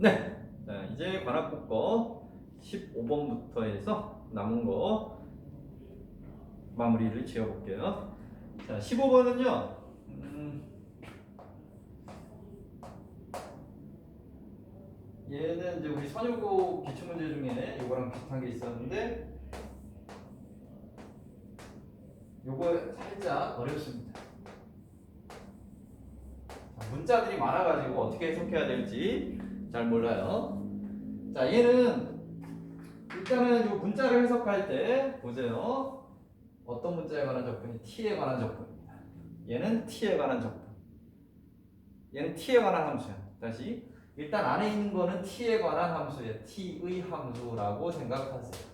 네. 자, 이제 관악구 거 15번부터 해서 남은 거 마무리를 지어 볼게요. 자, 15번은요. 음, 얘는 이제 우리 선유고 기출문제 중에 이거랑 비슷한 게 있었는데 요거 살짝 어렵습니다. 자, 문자들이 많아가지고 어떻게 해석해야 될지 잘 몰라요. 자, 얘는 일단은 요 문자를 해석할 때 보세요. 어떤 문자에 관한 적분이 t에 관한 적분입니다. 얘는 t에 관한 적분. 얘는 t에 관한 함수야. 다시 일단 안에 있는 거는 t에 관한 함수예요. t의 함수라고 생각하세요.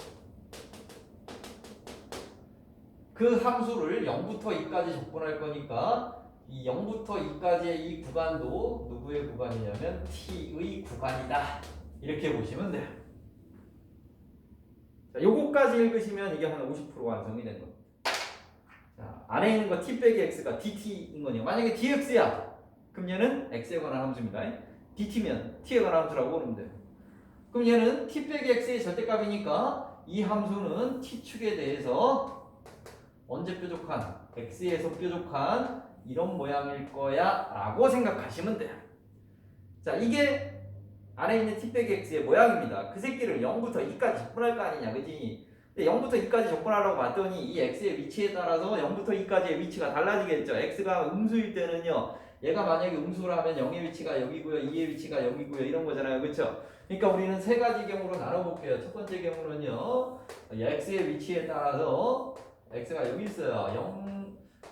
그 함수를 0부터 2까지 적분할 거니까 이 0부터 2까지의 이 구간도 누구의 구간이냐면 t의 구간이다. 이렇게 보시면 돼요. 자, 요거까지 읽으시면 이게 한 50% 완성이 된 겁니다. 자, 안에 있는 거 t 빼기 x가 dt인 거네요. 만약에 dx야. 그럼 얘는 x에 관한 함수입니다. dt면 t에 관한 함수라고 돼요. 그럼 얘는 t 빼기 x의 절대값이니까 이 함수는 t축에 대해서 언제 뾰족한 x에서 뾰족한 이런 모양일 거야 라고 생각하시면 돼요. 자, 이게 안에 있는 x의 모양입니다. 그 새끼를 0부터 2까지 적분할 거 아니냐, 그지? 근데 0부터 2까지 적분하라고 봤더니 이 x의 위치에 따라서 0부터 2까지의 위치가 달라지겠죠. x가 음수일 때는요, 얘가 만약에 음수라면 0의 위치가 여기고요, 2의 위치가 여기고요, 이런 거잖아요, 그렇죠? 그러니까 우리는 세 가지 경우로 나눠볼게요. 첫 번째 경우는요, x의 위치에 따라서 x가 여기 있어요. 0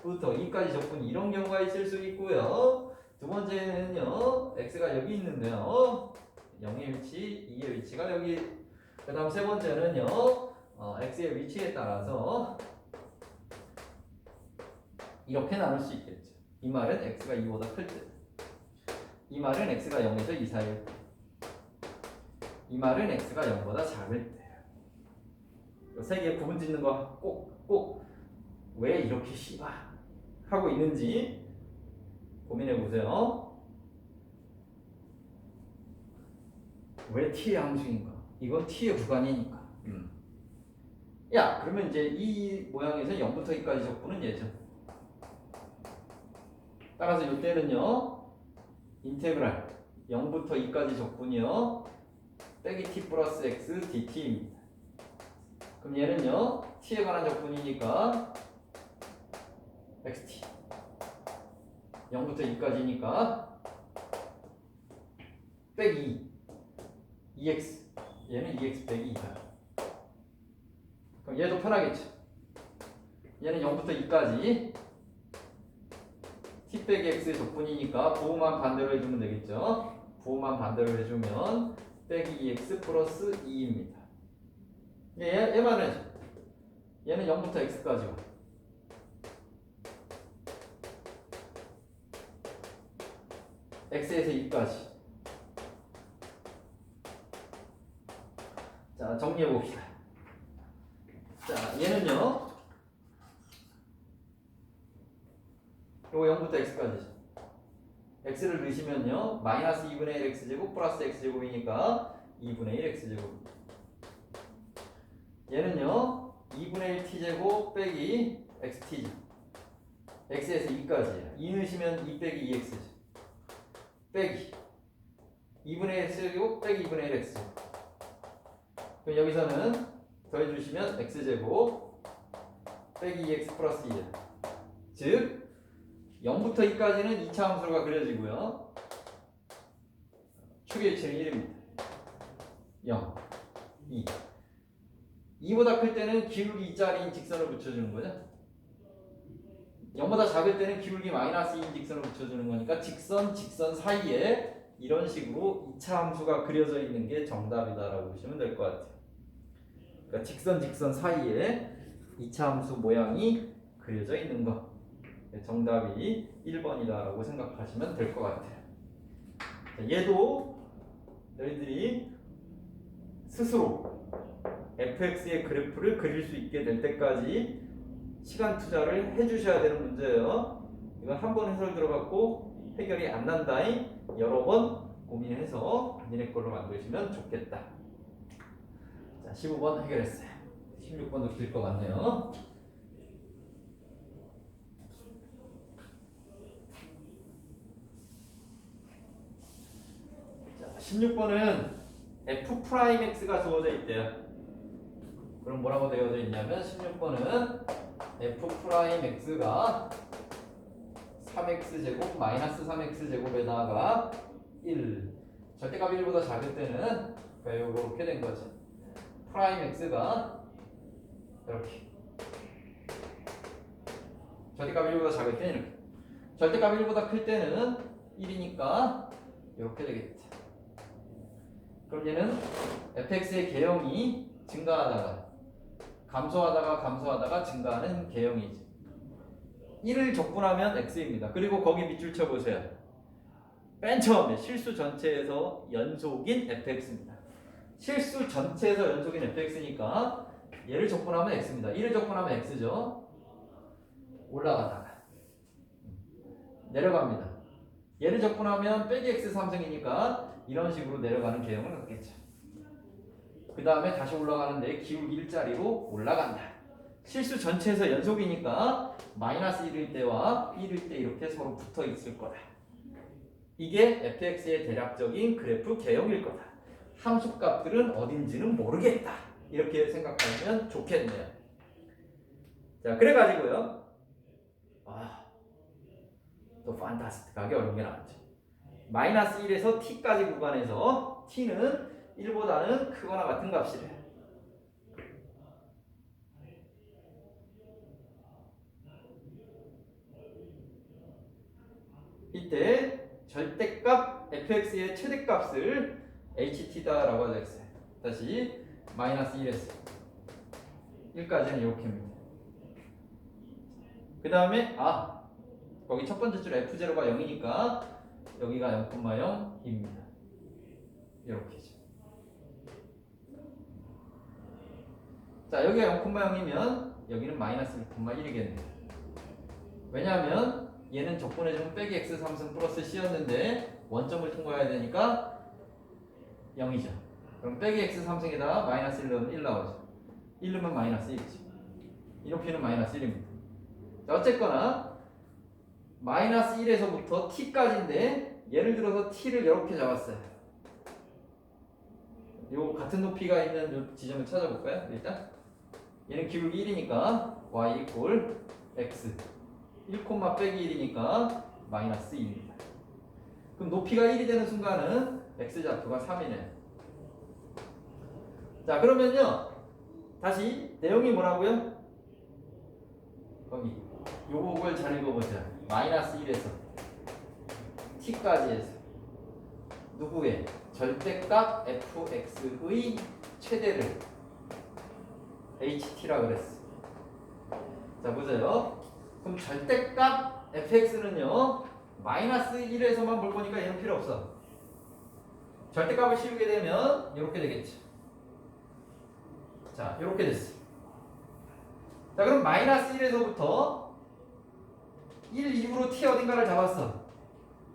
부터 2까지 적분 이런 경우가 있을 수 있고요. 두 번째는요, x가 여기 있는데요. 0의 위치, 2의 위치가 여기. 그 다음 세 번째는요, 어, x의 위치에 따라서 이렇게 나눌 수 있겠죠. 이 말은 x가 2보다 클 때. 이 말은 x가 0에서 2 사이일 때. 이 말은 x가 0보다 작을 때. 세 개 구분 짓는 거 꼭, 꼭, 왜 이렇게 씨발 하고 있는지 고민해 보세요. 왜 t의 함수인가? 이건 t의 구간이니까. 음. 야, 그러면 이제 이 모양에서 0부터 2까지 적분은 얘죠. 따라서 이때는요, 인테그랄 0부터 2까지 적분이요, 빼기 t 플러스 x dt입니다. 그럼 얘는요, t에 관한 적분이니까 xt 0부터 2까지니까 빼기 2 2x 얘는 2x 빼기 2다. 그럼 얘도 편하겠죠. 얘는 0부터 2까지 t 빼기 x의 적분이니까 부호만 반대로 해주면 되겠죠. 부호만 반대로 해주면 빼기 2x 플러스 2입니다. 얘, 얘만은 얘는 0부터 x까지요. X에서 2까지. 자, 정리해 봅시다. 자, 얘는요. 요거 0부터 x까지죠. x를 넣으시면요. 마이너스 2분의 1 x제곱 플러스 x제곱이니까 2분의 1 x제곱. 얘는요. 2분의 1 t제곱 빼기 xt. x에서 2까지예요. 2 넣으시면 2 빼기 2x죠. 빼기 2분의 1 x제곱 빼기 2분의 1 x. 그럼 여기서는 더해주시면 x제곱 빼기 2x 플러스 2. 즉 0부터 2까지는 2차 함수가 그려지고요. 축의 위치는 1입니다. 0, 2. 2보다 클 때는 기울기 2짜리인 직선을 붙여주는 거죠. 0보다 작을 때는 기울기 마이너스 2인 직선을 붙여주는 거니까 직선, 직선 사이에 이런 식으로 2차 함수가 그려져 있는 게 정답이다라고 보시면 될 것 같아요. 그러니까 직선, 직선 사이에 2차 함수 모양이 그려져 있는 거. 정답이 1번이다라고 생각하시면 될 것 같아요. 자, 얘도 너희들이 스스로 fx의 그래프를 그릴 수 있게 될 때까지 시간 투자를 해주셔야 되는 문제예요. 이건 한 번 해설 들어갔고 해결이 안 난다잉 여러 번 고민해서 니네 걸로 만드시면 좋겠다. 자, 15번 해결했어요. 16번도 길 것 같네요. 자, 16번은 f 프라임 x가 주어져 있대요. 그럼 뭐라고 되어져 있냐면 16번은 f 프라임 x가 3x 제곱 마이너스 3x 제곱에다가 1 절대값 1보다 작을 때는 이렇게 된 거지. 프라임 x가 이렇게 절대값 1보다 작을 때는 이렇게 절대값 1보다 클 때는 1이니까 이렇게 되겠지. 그럼 얘는 fx의 개형이 증가하다가 감소하다가 감소하다가 증가하는 개형이지. 1을 적분하면 x입니다. 그리고 거기 밑줄 쳐보세요. 맨 처음에 실수 전체에서 연속인 fx입니다. 실수 전체에서 연속인 fx니까 얘를 적분하면 x입니다. 1을 적분하면 x죠. 올라가다가 내려갑니다. 얘를 적분하면 빼기 x 3승이니까 이런 식으로 내려가는 개형을 갖겠죠. 그 다음에 다시 올라가는데 기울기 1자리로 올라간다. 실수 전체에서 연속이니까 마이너스 1일 때와 1일 때 이렇게 서로 붙어 있을 거다. 이게 fx의 대략적인 그래프 개형일 거다. 함수 값들은 어딘지는 모르겠다. 이렇게 생각하면 좋겠네요. 자, 그래가지고요. 아, 또 판타스틱하게 어려운 게 나왔죠. 마이너스 1에서 t까지 구간에서 t는 1보다는 크거나 같은 값이래. 이때 절대값 fx의 최대값을 ht다라고 하자 했어요. 다시 마이너스 1에서 1까지는 이렇게입니다. 그 다음에 아 거기 첫 번째 줄 f0가 0이니까 여기가 0,0입니다. 이렇게죠. 자 여기가 0,0이면 여기는 마이너스 1,1이겠네요. 왜냐하면 얘는 적분해주면 빼기 x 3승 플러스 c였는데 원점을 통과해야 되니까 0이죠. 그럼 빼기 x 3승에다가 마이너스 1 넣으면 1 나오죠. 1 넣으면 마이너스 1이죠. 이렇게는 마이너스 1입니다. 자, 어쨌거나 마이너스 1에서부터 t까지인데 예를 들어서 t를 이렇게 잡았어요. 요 같은 높이가 있는 요 지점을 찾아볼까요? 일단 얘는 기울기 1이니까 y 이퀄 x 1, 빼기 1이니까 마이너스 2입니다. 그럼 높이가 1이 되는 순간은 x좌표가 3이네. 자 그러면요 다시 내용이 뭐라고요? 거기 요걸 잘 읽어보세요. 마이너스 1에서 t까지 해서 누구의 절대값 fx의 최대를 ht라 그랬어. 자 보세요. 그럼 절대값 fx는요 마이너스 1에서만 볼 거니까 얘는 필요 없어. 절대값을 씌우게 되면 이렇게 되겠죠. 자 이렇게 됐어. 자 그럼 마이너스 1에서부터 1 이후로 t 어딘가를 잡았어.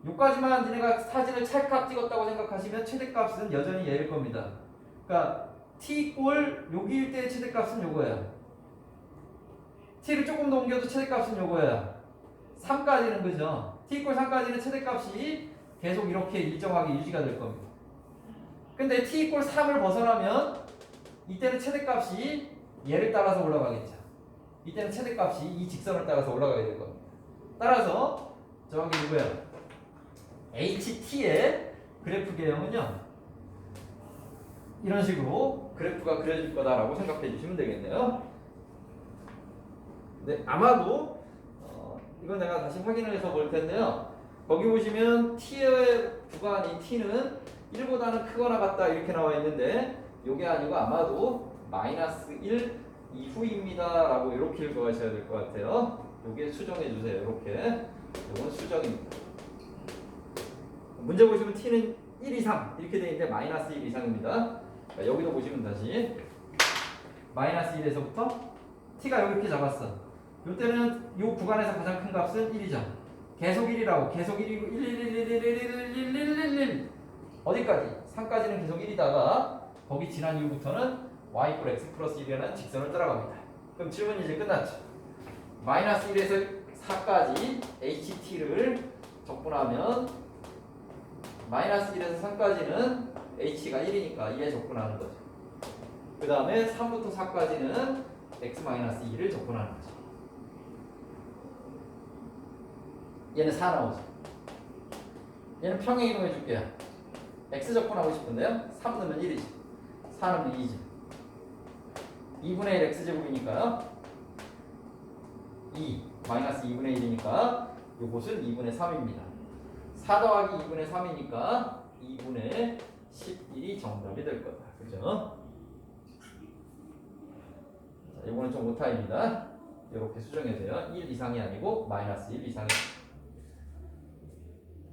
요까지만 니네가 사진을 찰칵 찍었다고 생각하시면 최대값은 여전히 얘일 겁니다. 그러니까 t 꼴 여기일 때의 최대값은 요거야. t를 조금 더 옮겨도 최대값은 요거야. 3까지는 그죠? t 꼴 3까지는 최대값이 계속 이렇게 일정하게 유지가 될 겁니다. 근데 t 꼴 3을 벗어나면 이때는 최대값이 얘를 따라서 올라가겠죠. 이때는 최대값이 이 직선을 따라서 올라가게 될 겁니다. 따라서 저기 누구예요? HT의 그래프 개형은요. 이런 식으로 그래프가 그려질 거다라고 생각해 주시면 되겠네요. 네, 아마도 어, 이건 내가 다시 확인을 해서 볼 텐데요. 거기 보시면 t의 구간인 t는 1보다는 크거나 같다 이렇게 나와 있는데 이게 아니고 아마도 마이너스 1 이후입니다라고 이렇게 읽어가셔야 될 것 같아요. 이게 수정해 주세요. 이렇게 이건 수정입니다. 문제 보시면 t는 1 이상 이렇게 돼 있는데 마이너스 1 이상입니다. 자, 여기도 보시면 다시 마이너스 1에서부터 t가 이렇게 잡았어. 이때는 이 구간에서 가장 큰 값은 1이죠. 계속 1이라고 계속 1이고 1, 1, 1, 1, 1, 1, 1, 1, 1, 1, 1 어디까지? 3까지는 계속 1이다가 거기 지난 이후부터는 y 이퀄 x 플러스 1이라는 직선을 따라갑니다. 그럼 질문이 이제 끝났죠. 마이너스 1에서 4까지 ht를 적분하면 마이너스 1에서 3까지는 h가 1이니까 2에 적분하는 거죠. 그 다음에 3부터 4까지는 x 마이너스 2를 적분하는 거죠. 얘는 4 나오죠. 얘는 평행 이동해 줄게요. x 적분하고 싶은데요. 3 넣으면 1이지. 4 넣으면 2지. 2분의 1 x제곱이니까요. 2 마이너스 2분의 1이니까 요것은 2분의 3입니다. 4 더하기 2분의 3이니까 2분의 11이 정답이 될 거다. 그죠? 자, 요거는 좀 오타입니다. 이렇게 수정해서요. 1 이상이 아니고 마이너스 1 이상이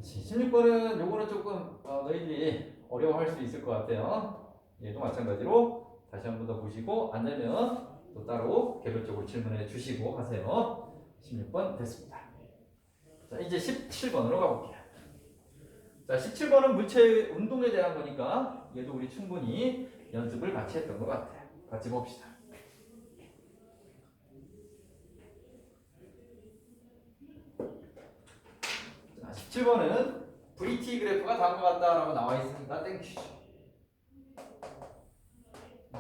16번은 요거는 조금 어, 너희들이 어려워할 수 있을 것 같아요. 얘도 마찬가지로 다시 한 번 더 보시고 안 되면 또 따로 개별적으로 질문해 주시고 하세요. 16번 됐습니다. 자 이제 17번으로 가볼게요. 자 17번은 물체 운동에 대한 거니까 얘도 우리 충분히 연습을 같이 했던 것 같아요. 같이 봅시다. 자 17번은 VT 그래프가 다음과 같다라고 나와 있으니까 땡큐죠.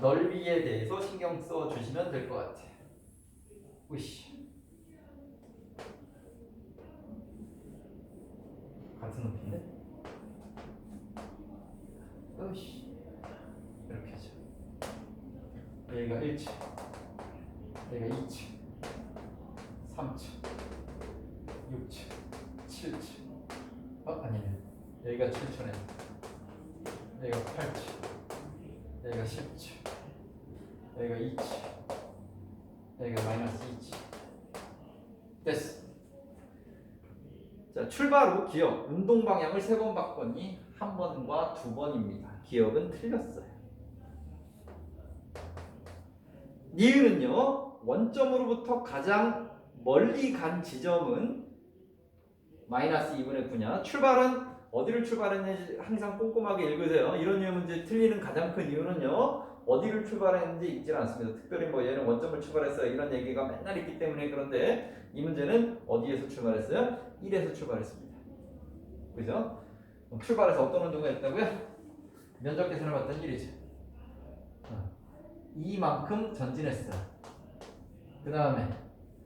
넓이에 대해서 신경 써 주시면 될 것 같아요. 으쌰. 같은 높이인데? 으쌰. 이렇게 하죠. 여기가 1층, 여기가 2층, 3층, 6층, 7층. 어? 아니네. 여기가 7층에, 여기가 8층, 여기가 10층. 여기가 2치 여기가 마이너스 2치 됐어. 자 출발 후 기억. 운동 방향을 세 번 바꿨니? 한 번과 두 번입니다. 기억은 틀렸어요. 니은은요 원점으로부터 가장 멀리 간 지점은 마이너스 2분의 9냐? 출발은 어디를 출발했는지 항상 꼼꼼하게 읽으세요 이런 류의 문제 틀리는 가장 큰 이유는요 어디를 출발했는지 읽질 않습니다. 특별히 뭐 얘는 원점을 출발했어요. 이런 얘기가 맨날 있기 때문에 그런데 이 문제는 어디에서 출발했어요? 1에서 출발했습니다. 그죠? 출발해서 어떤 운동을 했다고요? 면적 계산을 봤던 1이죠. 어. 이만큼 전진했어. 그 다음에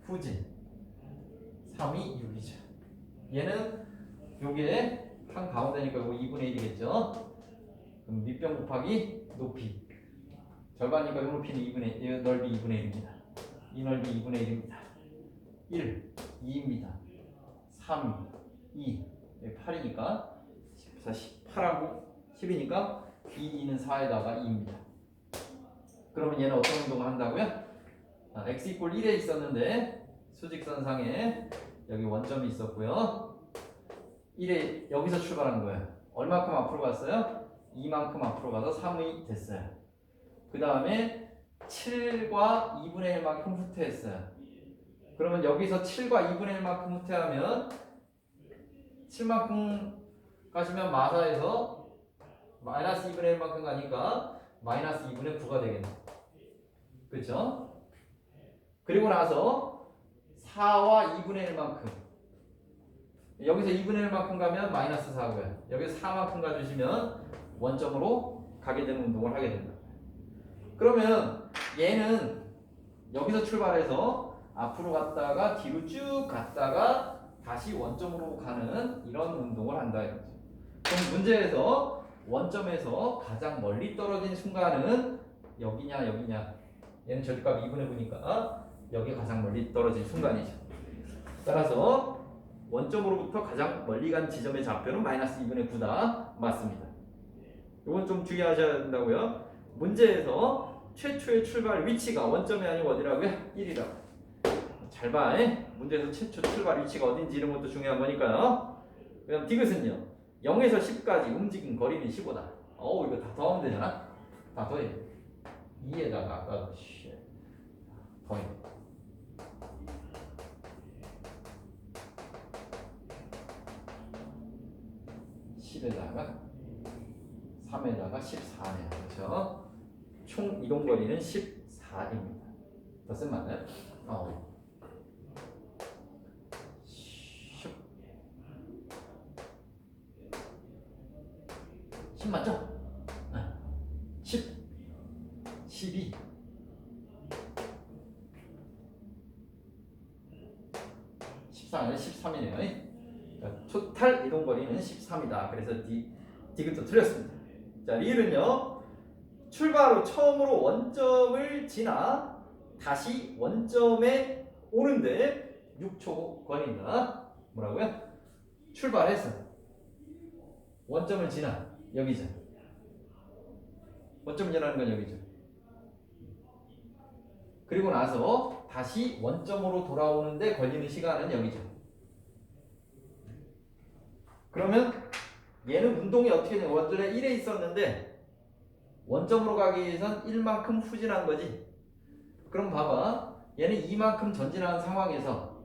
후진 3이 6이죠. 얘는 요게 한 가운데니까 이거 2분의 1이겠죠. 그럼 밑변 곱하기 높이 절반이니까 요 높이는 2분의 이 넓이 2분의 1입니다. 이 넓이 2분의 1입니다. 1, 2입니다. 3, 2, 8이니까 14, 18하고 10이니까 2, 2는 4에다가 2입니다. 그러면 얘는 어떤 운동을 한다고요? 아, x 이꼴 1에 있었는데 수직선상에 여기 원점이 있었고요. 1에 여기서 출발한 거예요. 얼마큼 앞으로 갔어요? 이만큼 앞으로 가서 3이 됐어요. 그 다음에 7과 2분의 1만큼 후퇴했어요. 그러면 여기서 7과 2분의 1만큼 후퇴하면 7만큼 가시면 마사에서 마이너스 2분의 1만큼 가니까 마이너스 2분의 9가 되겠네. 그렇죠? 그리고 나서 4와 2분의 1만큼 여기서 2분의 1만큼 가면 마이너스 4고요. 여기서 4만큼 가주시면 원점으로 가게 되는 운동을 하게 된다. 그러면 얘는 여기서 출발해서 앞으로 갔다가 뒤로 쭉 갔다가 다시 원점으로 가는 이런 운동을 한다. 그럼 문제에서 원점에서 가장 멀리 떨어진 순간은 여기냐 여기냐 얘는 절대값 2분의 9니까 여기 가장 멀리 떨어진 순간이죠. 따라서 원점으로부터 가장 멀리 간 지점의 좌표는 마이너스 2분의 9다 맞습니다. 이건 좀 주의하셔야 된다고요. 문제에서 최초의 출발 위치가 원점이 아니고 어디라고요? 1이라고. 잘 봐. 에? 문제에서 최초 출발 위치가 어딘지 이런 것도 중요한 거니까요. 그 다음 디귿은요. 0에서 10까지 움직인 거리는 15다. 어우 이거 다 더하면 되잖아. 다 더해. 2에다가 아까 그 씨. 더해. 십에다가 3에다가 14네요. 그렇죠? 총 이동 거리는 14입니다. 더셈 맞나요? 어. 1은요. 출발 후 처음으로 원점을 지나 다시 원점에 오는데 6초 걸린다. 뭐라고요? 출발해서 원점을 지나 여기죠. 원점을 지나는 건 여기죠. 그리고 나서 다시 원점으로 돌아오는데 걸리는 시간은 여기죠. 그러면 얘는 운동이 어떻게 되냐? 원전에 1에 있었는데 원점으로 가기 위해선 1만큼 후진한 거지. 그럼 봐봐. 얘는 2만큼 전진하는 상황에서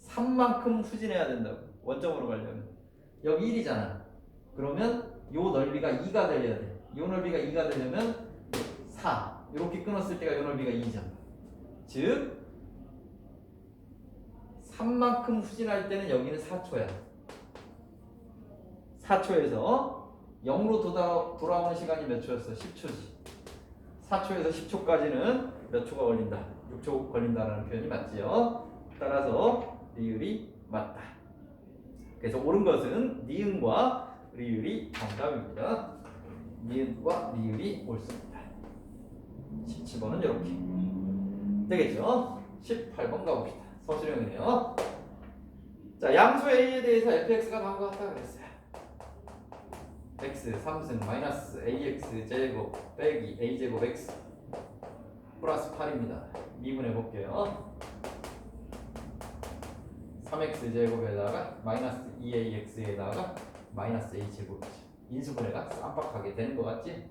3만큼 후진해야 된다고. 원점으로 가려면. 여기 1이잖아. 그러면 요 넓이가 2가 되려야 돼. 요 넓이가 2가 되려면 4. 이렇게 끊었을 때가 요 넓이가 2죠. 즉 3만큼 후진할 때는 여기는 4초야. 4초에서 0으로 돌아, 돌아오는 시간이 몇 초였어? 10초지. 4초에서 10초까지는 몇 초가 걸린다? 6초 걸린다라는 표현이 맞지요. 따라서 리을이 맞다. 그래서 옳은 것은 니은과 리을이 정답입니다. 니은과 리을이 옳습니다. 17번은 이렇게 되겠죠? 18번 가봅시다. 서술형이네요. 자, 양수 a에 대해서 fx가 나온 것 같다 그랬어요. X 3승 마이너스 ax 제곱 빼기 a 제곱 x 플러스 8입니다. 미분해 볼게요. 3x 제곱에다가 마이너스 2ax에다가 마이너스 a 제곱이죠. 인수분해가 깜빡하게 되는 것 같지?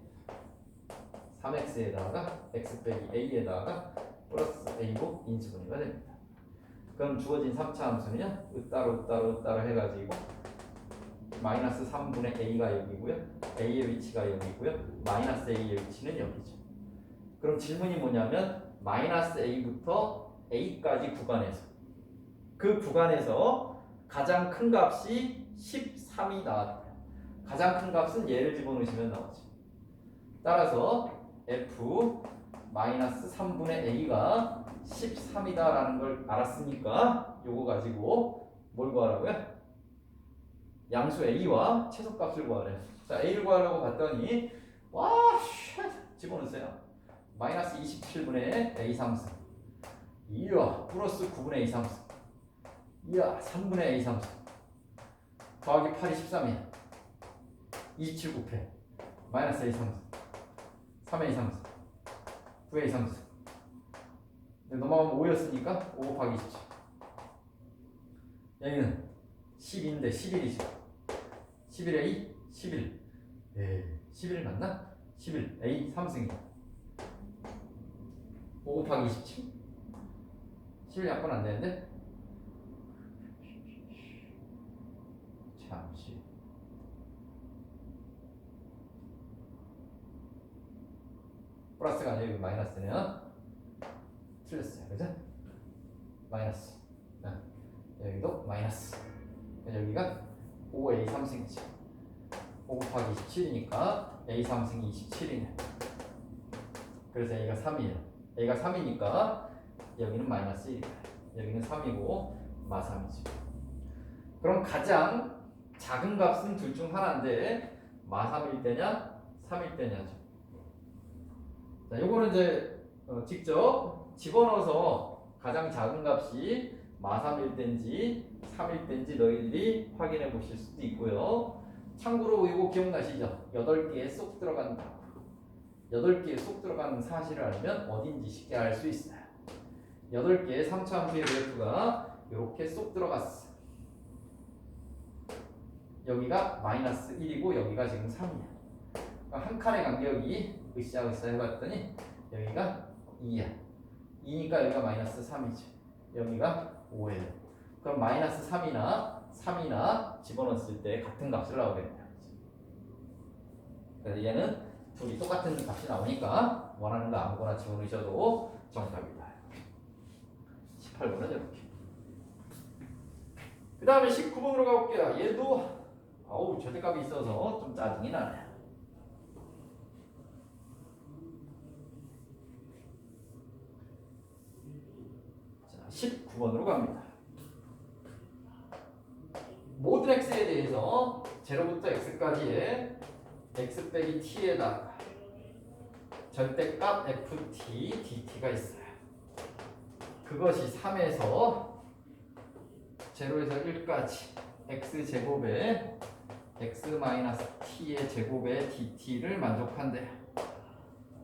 3x에다가 x 빼기 a에다가 플러스 a고 인수분해가 됩니다. 그럼 주어진 3차 함수는요. 으따로 으따로 으따로 해가지고 마이너스 3분의 a가 여기고요. a의 위치가 여기고요. 마이너스 a의 위치는 여기죠. 그럼 질문이 뭐냐면 마이너스 a부터 a까지 구간에서 그 구간에서 가장 큰 값이 13이 나왔다. 가장 큰 값은 얘를 집어넣으시면 나오죠. 따라서 f 마이너스 3분의 a가 13이다라는 걸 알았으니까 요거 가지고 뭘 구하라고요? 양수 a와 최소값을 구하래요. 자 a를 구하려고 봤더니 와 쉣, 집어넣으세요. 마이너스 27분의 a 3승 이야 플러스 9분의 a 3승 이야 3분의 a 3승 더하기 8이 13이야. 27 곱해. 마이너스 a 3승 3a 3승 9a 3승 넘어가면 5였으니까 5 곱하기 27 여기는 10인데 11이죠 11A 11 예, 11 맞나? 11 A 3승이다. 5 곱하기 27 11 약분 안 되는데? 잠시. 플러스가 여기 마이너스네요. 틀렸어요. 그죠? 마이너스. 아, 여기도 마이너스. 여기가 5A 3승이지. 5 곱하기 27이니까 A 3승이 27이네. 그래서 A가 3이에요. A가 3이니까 여기는 마이너스 1이다. 여기는 3이고 마3이지. 그럼 가장 작은 값은 둘 중 하나인데 마3일 때냐 3일 때냐죠. 자 요거는 이제 어, 직접 집어넣어서 가장 작은 값이 마3일 때인지 3일 때인지 너희들이 확인해 보실 수도 있고요. 참고로 이거 기억나시죠? 8개에 쏙 들어간다. 8개에 쏙 들어가는 사실을 알면 어딘지 쉽게 알 수 있어요. 8개의 3차 함수의 그래프가 이렇게 쏙 들어갔어. 여기가 마이너스 1이고 여기가 지금 3이야. 한 칸의 간격이 으쌰으쌰 해봤더니 여기가 2야. 2니까 여기가 마이너스 3이지. 여기가 5예요. 그럼 마이너스 3이나 3이나 집어넣었을 때 같은 값을 나오게 된다. 그래서 얘는 둘이 똑같은 값이 나오니까 원하는 거 아무거나 집어넣으셔도 정답이다. 18번은 이렇게. 그 다음에 19번으로 가볼게요. 얘도 어우 절대값이 있어서 좀 짜증이 나네. 자, 19번으로 갑니다. 모든 x에 대해서 0부터 x까지의 x 빼기 t에다가 절대값 ft dt가 있어요. 그것이 3에서 0에서 1까지 x 제곱에 x 마이너스 t의 제곱에 dt를 만족한대요.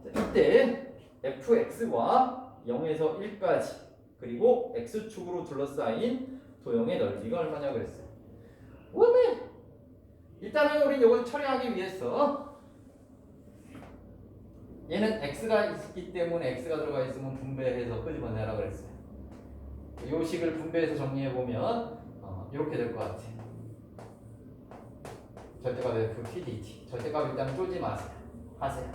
자, 이때 fx와 0에서 1까지 그리고 x축으로 둘러싸인 도형의 넓이가 얼마냐 그랬어요. 원래 일단은 우리 이걸 처리하기 위해서 얘는 x가 있기 때문에 x가 들어가 있으면 분배해서 끄집어내라 그랬어요. 이 식을 분배해서 정리해 보면 어, 이렇게 될 것 같아. 절대값 f t dt. 절대값 일단 쪼지 마세요. 하세요.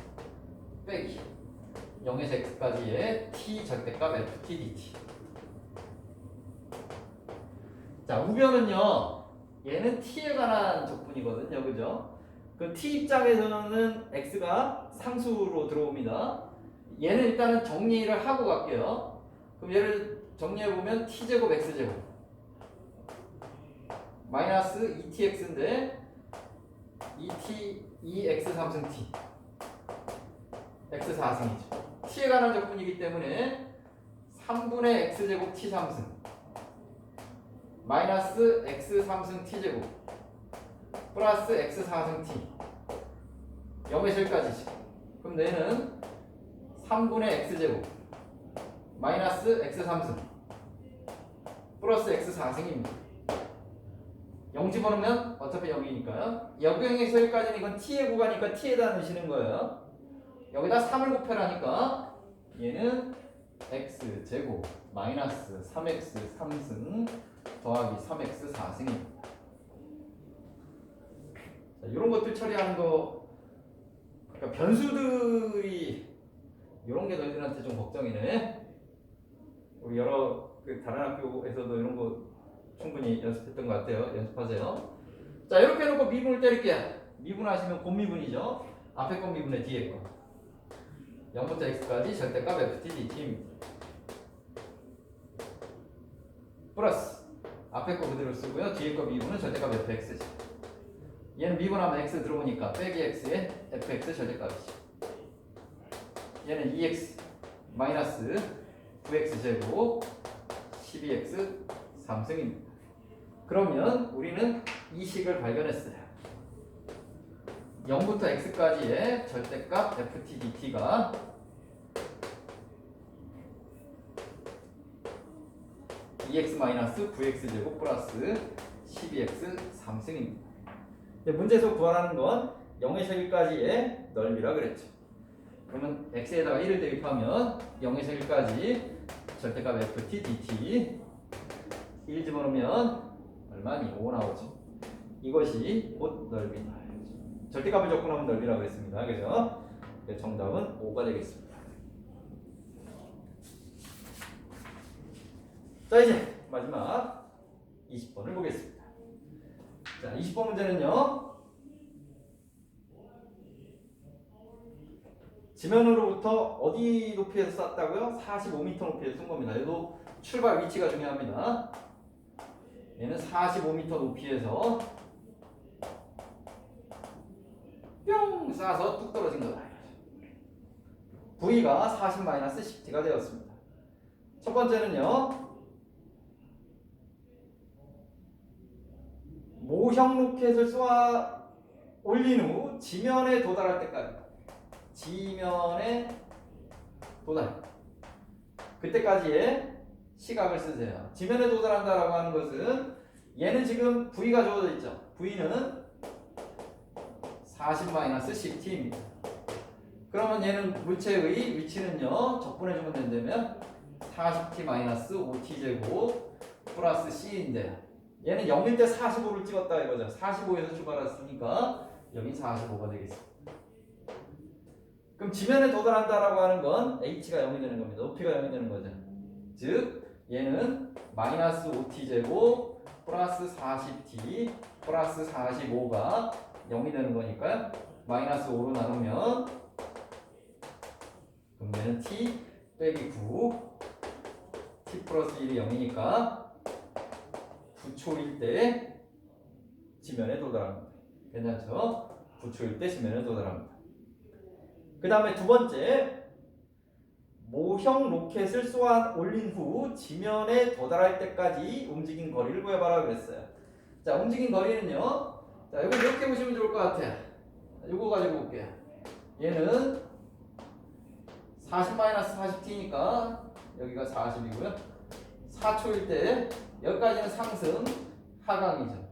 빼기 0에서 x까지의 t 절대값 f t dt. 자 우변은요. 얘는 t에 관한 적분이거든요. 그죠? 그 t 입장에서는 x가 상수로 들어옵니다. 얘는 일단은 정리를 하고 갈게요. 그럼 얘를 정리해 보면 t제곱 x제곱 마이너스 2tx인데 2t 2x 3승 t x 4승이죠. t에 관한 적분이기 때문에 3분의 x제곱 t 3승 마이너스 x 3승 t제곱 플러스 x 4승 t 0에서 1까지지. 그럼 얘는 3분의 x제곱 마이너스 x 3승 플러스 x 4승입니다. 0 집어넣으면 어차피 0이니까요. 여기에서 1까지는 이건 t의 구간이니까 t에다 넣으시는 거예요. 여기다 3을 곱해라니까 얘는 x 제곱 마이너스 3x 3승 더하기 3x 4승입니다. 자, 이런 것들 처리하는 거 그러니까 변수들이 이런 게 너희들한테 좀 걱정이네. 우리 여러 그 다른 학교에서도 이런 거 충분히 연습했던 것 같아요. 연습하세요. 자 이렇게 해놓고 미분을 때릴게요. 미분하시면 곱미분이죠. 앞에 거 미분에 뒤에 거. 0부터 x까지 절대값 ft dt입니다. 플러스 앞에 거 그대로 쓰고요. 뒤에 거 미분은 절대값 fx죠. 얘는 미분하면 x 들어오니까 빼기 x에 fx 절대값이죠. 얘는 2x 마이너스 9x 제곱 12x 3승입니다. 그러면 우리는 이 식을 발견했어요. 0부터 x까지의 절대값 ft dt가 e x 마이너스 9x 제곱 플러스 12x 3승입니다. 문제에서 구하라는 건 0에서 1까지의 넓이라 그랬죠. 그러면 x에다가 1을 대입하면 0에서 1까지 절대값 ft dt 1 집어넣으면 얼마니? 5 나오죠. 이것이 곧 넓이다. 절대값을 적분하면 넓이라고 했습니다. 그죠? 네, 정답은 5가 되겠습니다. 자 이제 마지막 20번을 보겠습니다. 자 20번 문제는요. 지면으로부터 어디 높이에서 쐈다고요? 45m 높이에서 쏜 겁니다. 얘도 출발 위치가 중요합니다. 얘는 45m 높이에서 뿅 쏴서 뚝 떨어진 거다. V가 40-10t가 되었습니다. 첫 번째는요. 모형 로켓을 쏘아 올린 후 지면에 도달할 때까지 지면에 도달 그때까지의 시각을 쓰세요. 지면에 도달한다라고 하는 것은 얘는 지금 V가 주어져 있죠. V는 40-10t입니다. 그러면 얘는 물체의 위치는요. 적분해주면 된다면 40t-5t 제곱 플러스 c인데요. 얘는 0일 때 45를 찍었다 이거죠. 45에서 출발했으니까 여기 45가 되겠습니다. 그럼 지면에 도달한다라고 하는 건 h가 0이 되는 겁니다. 높이가 0이 되는 거죠. 즉 얘는 마이너스 5t 제곱 플러스 40t 플러스 45가 0이 되는 거니까요. 마이너스 5로 나누면 그럼 얘는 t 빼기 9 t 플러스 1이 0이니까 9초일 때 지면에 도달합니다. 괜찮죠? 9초일 때 지면에 도달합니다. 그 다음에 두 번째 모형 로켓을 쏘아 올린 후 지면에 도달할 때까지 움직인 거리를 구해봐라 그랬어요. 자, 움직인 거리는요. 자, 이거 이렇게 보시면 좋을 것 같아요. 이거 가지고 볼게요. 얘는 40-40t니까 여기가 40이고요. 4초일 때 여기까지는 상승, 하강이죠.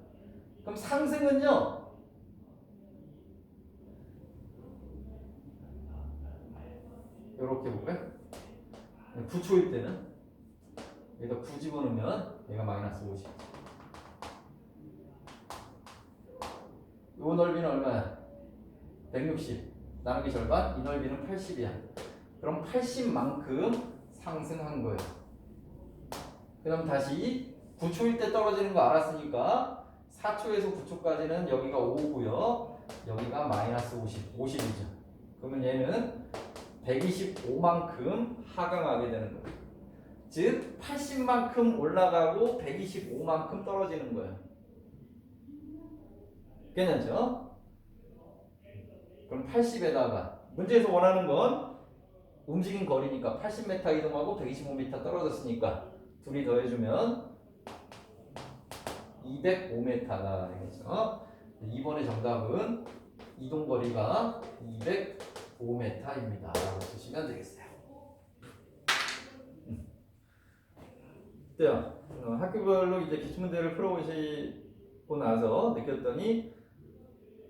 그럼 상승은요. 이렇게 볼까요? 9초일 때는 여기다 9 집어넣으면 얘가 마이너스 50. 요 넓이는 얼마야? 160. 나누기 절반, 이 넓이는 80이야. 그럼 80만큼 상승한 거예요. 그럼 다시 9초일 때 떨어지는 거 알았으니까 4초에서 9초까지는 여기가 5고요. 여기가 마이너스 50, 50이죠. 그러면 얘는 125만큼 하강하게 되는 거예요. 즉 80만큼 올라가고 125만큼 떨어지는 거예요. 괜찮죠? 그럼 80에다가 문제에서 원하는 건 움직인 거리니까 80m 이동하고 125m 떨어졌으니까 둘이 더해주면 205m다 되겠죠. 이번에 정답은 이동 거리가 205m입니다. 라고 쓰시면 되겠어요. 음. 자, 어, 학교별로 이제 기출문제를 풀어보시고 나서 느꼈더니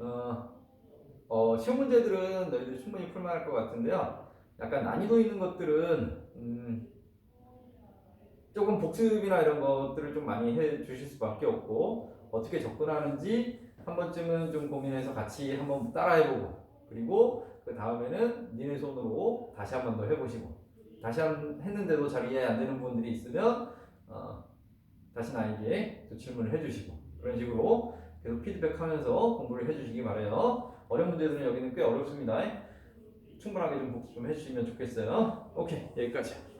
어, 어, 시험 문제들은 너희들이 충분히 풀만할 것 같은데요. 약간 난이도 있는 것들은 음, 조금 복습이나 이런 것들을 좀 많이 해 주실 수밖에 없고 어떻게 접근하는지 한 번쯤은 좀 고민해서 같이 한번 따라해보고 그리고 그 다음에는 니네 손으로 다시 한 번 더 해보시고 다시 한 했는데도 잘 이해 안 되는 부분들이 있으면 어, 다시 나에게 또 질문을 해주시고 그런 식으로 계속 피드백하면서 공부를 해주시기 바래요. 어려운 문제들은 여기는 꽤 어렵습니다. 충분하게 좀 복습 좀 해주시면 좋겠어요. 오케이 여기까지.